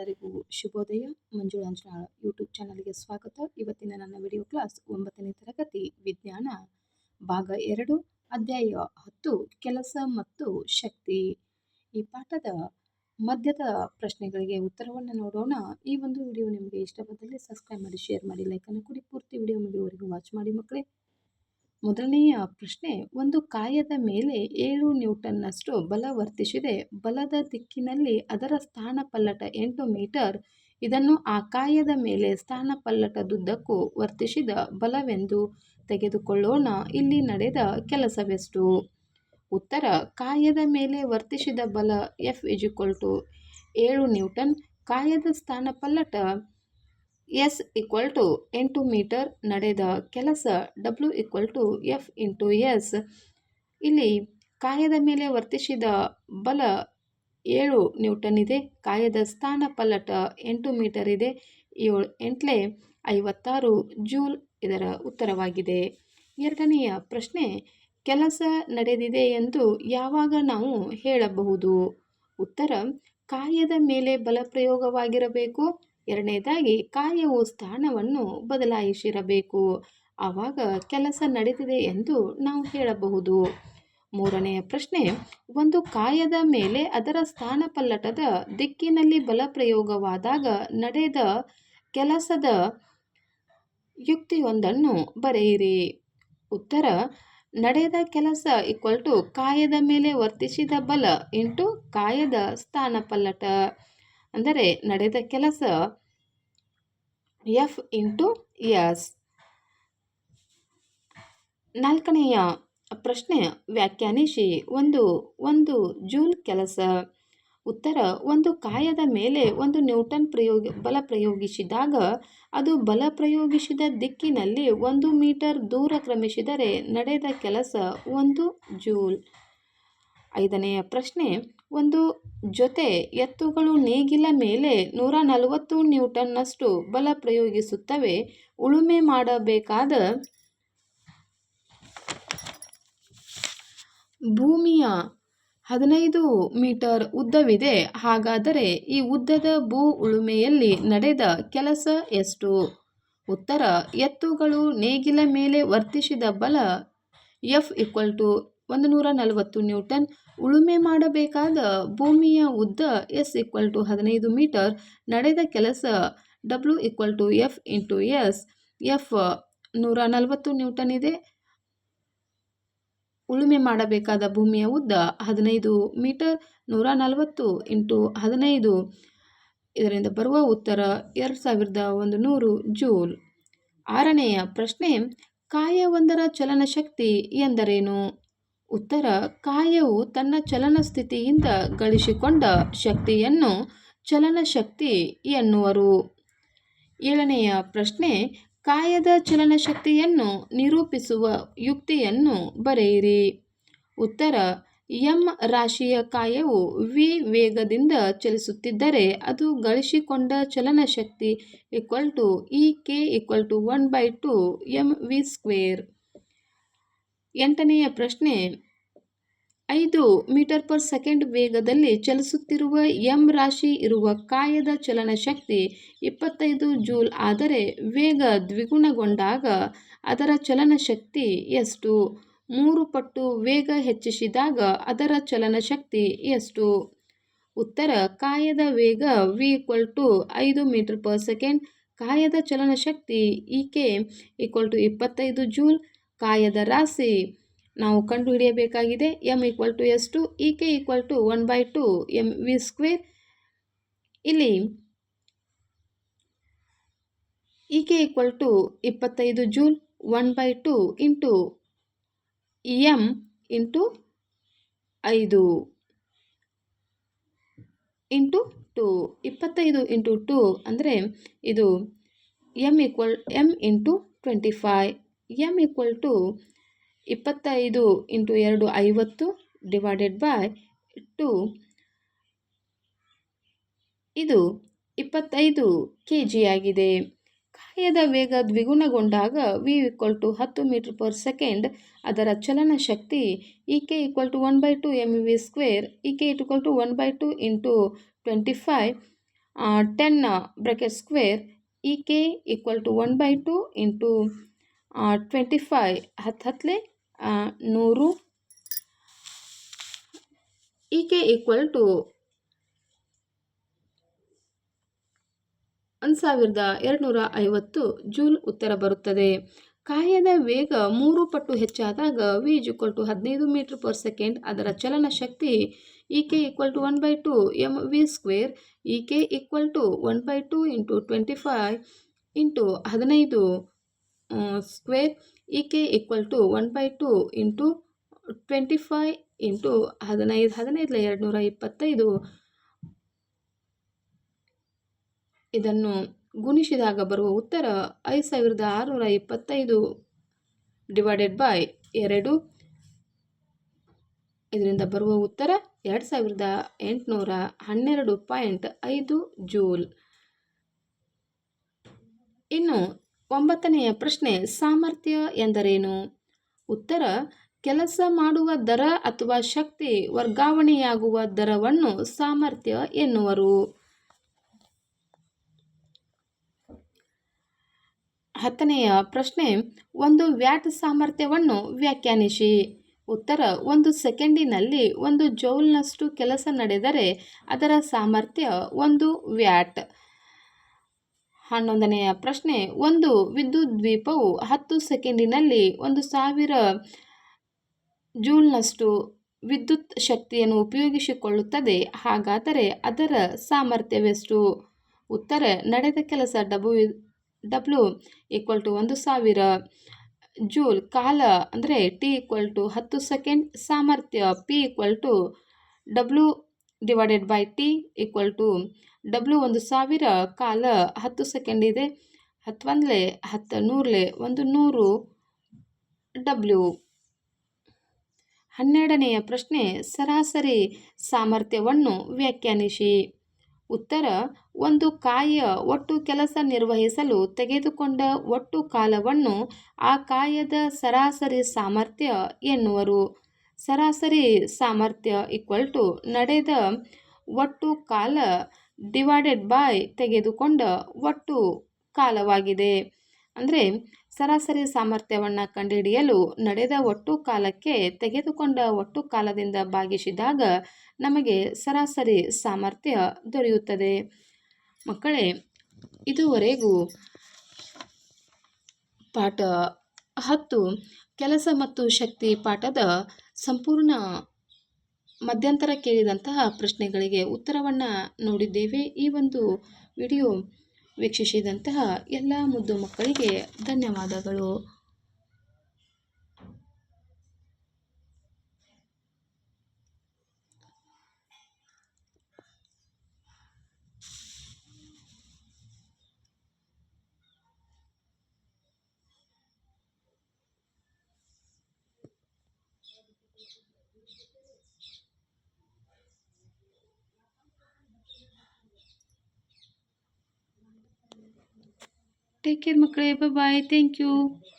ಎಲ್ಲರಿಗೂ ಶುಭೋದಯ. ಮಂಜುಳಾಂಜನಾಳ್ ಯೂಟ್ಯೂಬ್ ಚಾನಲ್ಗೆ ಸ್ವಾಗತ. ಇವತ್ತಿನ ನನ್ನ ವಿಡಿಯೋ ಕ್ಲಾಸ್ ಒಂಬತ್ತನೇ ತರಗತಿ ವಿಜ್ಞಾನ, ಭಾಗ ಎರಡು, ಅಧ್ಯಾಯ ಹತ್ತು, ಕೆಲಸ ಮತ್ತು ಶಕ್ತಿ. ಈ ಪಾಠದ ಮಧ್ಯದ ಪ್ರಶ್ನೆಗಳಿಗೆ ಉತ್ತರವನ್ನು ನೋಡೋಣ. ಈ ಒಂದು ವಿಡಿಯೋ ನಿಮಗೆ ಇಷ್ಟವಾದಲ್ಲಿ ಸಬ್ಸ್ಕ್ರೈಬ್ ಮಾಡಿ ಶೇರ್ ಮಾಡಿ ಲೈಕನ್ನು ಕೊಡಿ. ಪೂರ್ತಿ ವಿಡಿಯೋ ಮುಗಿಯುವವರೆಗೂ ವಾಚ್ ಮಾಡಿ ಮಕ್ಕಳೇ. ಮೊದಲನೆಯ ಪ್ರಶ್ನೆ, ಒಂದು ಕಾಯದ ಮೇಲೆ ಏಳು ನ್ಯೂಟನ್ನಷ್ಟು ಬಲ ವರ್ತಿಸಿದೆ. ಬಲದ ದಿಕ್ಕಿನಲ್ಲಿ ಅದರ ಸ್ಥಾನಪಲ್ಲಟ ಎಂಟು ಮೀಟರ್. ಇದನ್ನು ಆ ಕಾಯದ ಮೇಲೆ ಸ್ಥಾನಪಲ್ಲಟದುದ್ದಕ್ಕೂ ವರ್ತಿಸಿದ ಬಲವೆಂದು ತೆಗೆದುಕೊಳ್ಳೋಣ. ಇಲ್ಲಿ ನಡೆದ ಕೆಲಸವೆಷ್ಟು? ಉತ್ತರ, ಕಾಯದ ಮೇಲೆ ವರ್ತಿಸಿದ ಬಲ ಎಫ್ ಇಜಿಕ್ವಲ್ ಟು ಏಳು ನ್ಯೂಟನ್. ಕಾಯದ ಸ್ಥಾನಪಲ್ಲಟ ಎಸ್ ಈಕ್ವಲ್ ಟು ಎಂಟು ಮೀಟರ್ ನಡೆದ ಕೆಲಸ W equal to F into S ಇಲ್ಲಿ ಕಾಯದ ಮೇಲೆ ವರ್ತಿಸಿದ ಬಲ ಏಳು ನ್ಯೂಟನ್ ಇದೆ. ಕಾಯದ ಸ್ಥಾನ ಪಲ್ಲಟ ಎಂಟು ಮೀಟರ್ ಇದೆ. ಏಳು ಎಂಟ್ಲೆ ಐವತ್ತಾರು ಜೂಲ್ ಇದರ ಉತ್ತರವಾಗಿದೆ. ಎರಡನೆಯ ಪ್ರಶ್ನೆ, ಕೆಲಸ ನಡೆದಿದೆ ಎಂದು ಯಾವಾಗ ನಾವು ಹೇಳಬಹುದು? ಉತ್ತರ, ಕಾಯದ ಮೇಲೆ ಬಲ ಪ್ರಯೋಗವಾಗಿರಬೇಕು. ಎರಡನೇದಾಗಿ ಕಾರ್ಯವು ಸ್ಥಾನವನ್ನು ಬದಲಾಯಿಸಿರಬೇಕು. ಆವಾಗ ಕೆಲಸ ನಡೆದಿದೆ ಎಂದು ನಾವು ಹೇಳಬಹುದು. ಮೂರನೆಯ ಪ್ರಶ್ನೆ, ಒಂದು ಕಾಯದ ಮೇಲೆ ಅದರ ಸ್ಥಾನಪಲ್ಲಟದ ದಿಕ್ಕಿನಲ್ಲಿ ಬಲ ಪ್ರಯೋಗವಾದಾಗ ನಡೆದ ಕೆಲಸದ ಯುಕ್ತಿಯೊಂದನ್ನು ಬರೆಯಿರಿ. ಉತ್ತರ, ನಡೆದ ಕೆಲಸ ಈಕ್ವಲ್ ಟು ಕಾಯದ ಮೇಲೆ ವರ್ತಿಸಿದ ಬಲ ಇಂಟು ಕಾಯದ ಸ್ಥಾನಪಲ್ಲಟ. ಅಂದರೆ, ನಡೆದ ಕೆಲಸ ಎಫ್ ಇಂಟು ಎಸ್ ನಾಲ್ಕನೆಯ ಪ್ರಶ್ನೆ ವ್ಯಾಖ್ಯಾನಿಸಿ. ಒಂದು ಒಂದು ಜೂಲ್ ಕೆಲಸ. ಉತ್ತರ, ಒಂದು ಕಾಯದ ಮೇಲೆ ಒಂದು ನ್ಯೂಟನ್ ಪ್ರಯೋಗ, ಬಲ ಪ್ರಯೋಗಿಸಿದಾಗ, ಅದು ಬಲ ಪ್ರಯೋಗಿಸಿದ ದಿಕ್ಕಿನಲ್ಲಿ ಒಂದು ಮೀಟರ್ ದೂರ ಕ್ರಮಿಸಿದರೆ ನಡೆದ ಕೆಲಸ ಒಂದು ಜೂಲ್. ಐದನೆಯ ಪ್ರಶ್ನೆ, ಒಂದು ಜೊತೆ ಎತ್ತುಗಳು ನೇಗಿಲ ಮೇಲೆ ನೂರ ನಲವತ್ತು ನ್ಯೂಟನ್ನಷ್ಟು ಬಲ ಪ್ರಯೋಗಿಸುತ್ತವೆ, ಉಳುಮೆ ಮಾಡಬೇಕಾದ ಭೂಮಿಯ ಹದಿನೈದು ಮೀಟರ್ ಉದ್ದವಿದೆ, ಹಾಗಾದರೆ ಈ ಉದ್ದದ ಭೂ ಉಳುಮೆಯಲ್ಲಿ ನಡೆದ ಕೆಲಸ ಎಷ್ಟು? ಉತ್ತರ, ಎತ್ತುಗಳು ನೇಗಿಲ ಮೇಲೆ ವರ್ತಿಸಿದ ಬಲ ಎಫ್ ಈಕ್ವಲ್ ಟು ಒಂದು ನೂರ ನಲವತ್ತು ನ್ಯೂಟನ್ ಉಳುಮೆ ಮಾಡಬೇಕಾದ ಭೂಮಿಯ ಉದ್ದ ಎಸ್ ಈಕ್ವಲ್ ಟು ಹದಿನೈದು ಮೀಟರ್, ನಡೆದ ಕೆಲಸ W equal to F into S. F ನೂರ ನಲವತ್ತು ನ್ಯೂಟನ್ ಇದೆ. ಉಳುಮೆ ಮಾಡಬೇಕಾದ ಭೂಮಿಯ ಉದ್ದ ಹದಿನೈದು ಮೀಟರ್ ನೂರ ನಲವತ್ತು ಇಂಟು ಹದಿನೈದು. ಇದರಿಂದ ಬರುವ ಉತ್ತರ ಎರಡು ಸಾವಿರದ ಒಂದು ನೂರು ಜೂಲ್. ಆರನೆಯ ಪ್ರಶ್ನೆ, ಕಾಯವೊಂದರ ಚಲನಶಕ್ತಿ ಎಂದರೇನು? ಉತ್ತರ, ಕಾಯವು ತನ್ನ ಚಲನ ಸ್ಥಿತಿಯಿಂದ ಗಳಿಸಿಕೊಂಡ ಶಕ್ತಿಯನ್ನು ಚಲನಶಕ್ತಿ ಎನ್ನುವರು. ಏಳನೆಯ ಪ್ರಶ್ನೆ, ಕಾಯದ ಚಲನಶಕ್ತಿಯನ್ನು ನಿರೂಪಿಸುವ ಯುಕ್ತಿಯನ್ನು ಬರೆಯಿರಿ. ಉತ್ತರ, ಎಂ ರಾಶಿಯ ಕಾಯವು ವಿ ವೇಗದಿಂದ ಚಲಿಸುತ್ತಿದ್ದರೆ ಅದು ಗಳಿಸಿಕೊಂಡ ಚಲನಶಕ್ತಿ equal to E K equal to one by two M V square ಎಂಟನೆಯ ಪ್ರಶ್ನೆ, ಐದು ಮೀಟರ್ ಪರ್ ಸೆಕೆಂಡ್ ವೇಗದಲ್ಲಿ ಚಲಿಸುತ್ತಿರುವ ಎಂ ರಾಶಿ ಇರುವ ಕಾಯದ ಚಲನಶಕ್ತಿ ಇಪ್ಪತ್ತೈದು ಜೂಲ್ ಆದರೆ ವೇಗ ದ್ವಿಗುಣಗೊಂಡಾಗ ಅದರ ಚಲನಶಕ್ತಿ ಎಷ್ಟು? ಮೂರು ಪಟ್ಟು ವೇಗ ಹೆಚ್ಚಿಸಿದಾಗ ಅದರ ಚಲನಶಕ್ತಿ ಎಷ್ಟು? ಉತ್ತರ, ಕಾಯದ ವೇಗ ವಿ ಈಕ್ವಲ್ ಟು ಐದು ಮೀಟರ್ ಪರ್ ಸೆಕೆಂಡ್, ಕಾಯದ ಚಲನಶಕ್ತಿ ಇ ಕೆ ಈಕ್ವಲ್ ಟು ಇಪ್ಪತ್ತೈದು ಜೂಲ್ ಕಾಯದ ರಾಶಿ ನಾವು ಕಂಡುಹಿಡಿಯಬೇಕಾಗಿದೆ. M equal to S to E K equal to one by two M V square ಇಲ್ಲಿ ಇ ಕೆ ಈಕ್ವಲ್ ಟು ಇಪ್ಪತ್ತೈದು joule one by two into M into ಐದು into two ಇಪ್ಪತ್ತೈದು into two ಅಂದರೆ ಇದು M equal M into twenty five M equal to ಇಪ್ಪತ್ತೈದು into ಎರಡು ಐವತ್ತು divided by two ಇದು ಇಪ್ಪತ್ತೈದು ಕೆ ಜಿ ಆಗಿದೆ. ಕಾಯದ ವೇಗ ದ್ವಿಗುಣಗೊಂಡಾಗ ವಿ ಈಕ್ವಲ್ ಟು ಹತ್ತು ಮೀಟರ್ ಪರ್ ಸೆಕೆಂಡ್ ಅದರ ಚಲನ ಶಕ್ತಿ E K equal to one by two M V square E K equal to one by two into twenty five ten bracket square E K equal to one by two into twenty five ಹತ್ತು ಹತ್ತಲೆ ನೂರು. E K equal to ಒಂದು ಸಾವಿರದ ಎರಡುನೂರ ಐವತ್ತು ಜೂಲ್ ಉತ್ತರ ಬರುತ್ತದೆ. ಕಾಯದ ವೇಗ ಮೂರು ಪಟ್ಟು ಹೆಚ್ಚಾದಾಗ ವಿ ಈಕ್ವಲ್ ಟು ಹದಿನೈದು ಮೀಟರ್ ಪರ್ ಸೆಕೆಂಡ್ ಅದರ ಚಲನ ಶಕ್ತಿ E K equal to one by two M V square E K equal to one by two into twenty five into ಹದಿನೈದು. Square E K equal to one by two into twenty five into ಹದಿನೈದು, ಹದಿನೈದಲ ಎರಡು ನೂರ ಇಪ್ಪತ್ತೈದು. ಇದನ್ನು ಗುಣಿಸಿದಾಗ ಬರುವ ಉತ್ತರ ಐದು ಸಾವಿರದ ಆರುನೂರ ಇಪ್ಪತ್ತೈದು ಡಿವೈಡೆಡ್ ಬೈ ಎರಡು. ಇದರಿಂದ ಬರುವ ಉತ್ತರ ಎರಡು ಸಾವಿರದ ಎಂಟುನೂರ ಹನ್ನೆರಡು ಪಾಯಿಂಟ್ ಐದು ಜೂಲ್. ಇನ್ನು ಒಂಬತ್ತನೆಯ ಪ್ರಶ್ನೆ, ಸಾಮರ್ಥ್ಯ ಎಂದರೇನು? ಉತ್ತರ, ಕೆಲಸ ಮಾಡುವ ದರ ಅಥವಾ ಶಕ್ತಿ ವರ್ಗಾವಣೆಯಾಗುವ ದರವನ್ನು ಸಾಮರ್ಥ್ಯ ಎನ್ನುವರು. ಹತ್ತನೆಯ ಪ್ರಶ್ನೆ, ಒಂದು ವ್ಯಾಟ್ ಸಾಮರ್ಥ್ಯವನ್ನು ವ್ಯಾಖ್ಯಾನಿಸಿ. ಉತ್ತರ, ಒಂದು ಸೆಕೆಂಡಿನಲ್ಲಿ ಒಂದು ಜೌಲ್ನಷ್ಟು ಕೆಲಸ ನಡೆದರೆ ಅದರ ಸಾಮರ್ಥ್ಯ ಒಂದು ವ್ಯಾಟ್. ಹನ್ನೊಂದನೆಯ ಪ್ರಶ್ನೆ. ಒಂದು ವಿದ್ಯುತ್ ದ್ವೀಪವು ಹತ್ತು ಸೆಕೆಂಡಿನಲ್ಲಿ ಒಂದು ಸಾವಿರ ಜೂಲ್ನಷ್ಟು ವಿದ್ಯುತ್ ಶಕ್ತಿಯನ್ನು ಉಪಯೋಗಿಸಿಕೊಳ್ಳುತ್ತದೆ. ಹಾಗಾದರೆ ಅದರ ಸಾಮರ್ಥ್ಯವೆಷ್ಟು? ಉತ್ತರ, ನಡೆದ ಕೆಲಸ ಡಬ್ಲ್ಯೂ ಡಬ್ಲ್ಯೂ ಈಕ್ವಲ್ ಟು ಒಂದು ಸಾವಿರ ಜೂಲ್. ಕಾಲ ಅಂದರೆ ಟಿ ಈಕ್ವಲ್ ಟು ಹತ್ತು ಸೆಕೆಂಡ್. ಸಾಮರ್ಥ್ಯ P equal to W divided by T equal to W ಒಂದು ಸಾವಿರ ಕಾಲ ಹತ್ತು ಸೆಕೆಂಡ್ ಇದೆ. ಹತ್ತೊಂದಲೆ ಹತ್ತು ನೂರಲೆ ಒಂದು ನೂರು ಡಬ್ಲ್ಯೂ ಹನ್ನೆರಡನೆಯ ಪ್ರಶ್ನೆ, ಸರಾಸರಿ ಸಾಮರ್ಥ್ಯವನ್ನು ವ್ಯಾಖ್ಯಾನಿಸಿ. ಉತ್ತರ, ಒಂದು ಕಾಯ ಒಟ್ಟು ಕೆಲಸ ನಿರ್ವಹಿಸಲು ತೆಗೆದುಕೊಂಡ ಒಟ್ಟು ಕಾಲವನ್ನು ಆ ಕಾಯದ ಸರಾಸರಿ ಸಾಮರ್ಥ್ಯ ಎನ್ನುವರು. ಸರಾಸರಿ ಸಾಮರ್ಥ್ಯ ಈಕ್ವಲ್ ಟು ನಡೆದ ಒಟ್ಟು ಕಾಲ ಡಿವೈಡೆಡ್ ಬೈ ತೆಗೆದುಕೊಂಡ ಒಟ್ಟು ಕಾಲವಾಗಿದೆ. ಅಂದರೆ ಸರಾಸರಿ ಸಾಮರ್ಥ್ಯವನ್ನು ಕಂಡುಹಿಡಿಯಲು ನಡೆದ ಒಟ್ಟು ಕಾಲಕ್ಕೆ ತೆಗೆದುಕೊಂಡ ಒಟ್ಟು ಕಾಲದಿಂದ ಭಾಗಿಸಿದಾಗ ನಮಗೆ ಸರಾಸರಿ ಸಾಮರ್ಥ್ಯ ದೊರೆಯುತ್ತದೆ. ಮಕ್ಕಳೇ, ಇದುವರೆಗೂ ಪಾಠ ಹತ್ತು, ಕೆಲಸ ಮತ್ತು ಶಕ್ತಿ ಪಾಠದ ಸಂಪೂರ್ಣ ಮಧ್ಯಂತರ ಕೇಳಿದಂತಹ ಪ್ರಶ್ನೆಗಳಿಗೆ ಉತ್ತರವನ್ನು ನೋಡಿದ್ದೇವೆ. ಈ ಒಂದು ವಿಡಿಯೋ ವೀಕ್ಷಿಸಿದಂತಹ ಎಲ್ಲ ಮುದ್ದು ಮಕ್ಕಳಿಗೆ ಧನ್ಯವಾದಗಳು. ಟೇಕ್ ಕೇರ್ ಮಕ್ಕಳೇ ಬಾಯ್ ಥ್ಯಾಂಕ್ ಯು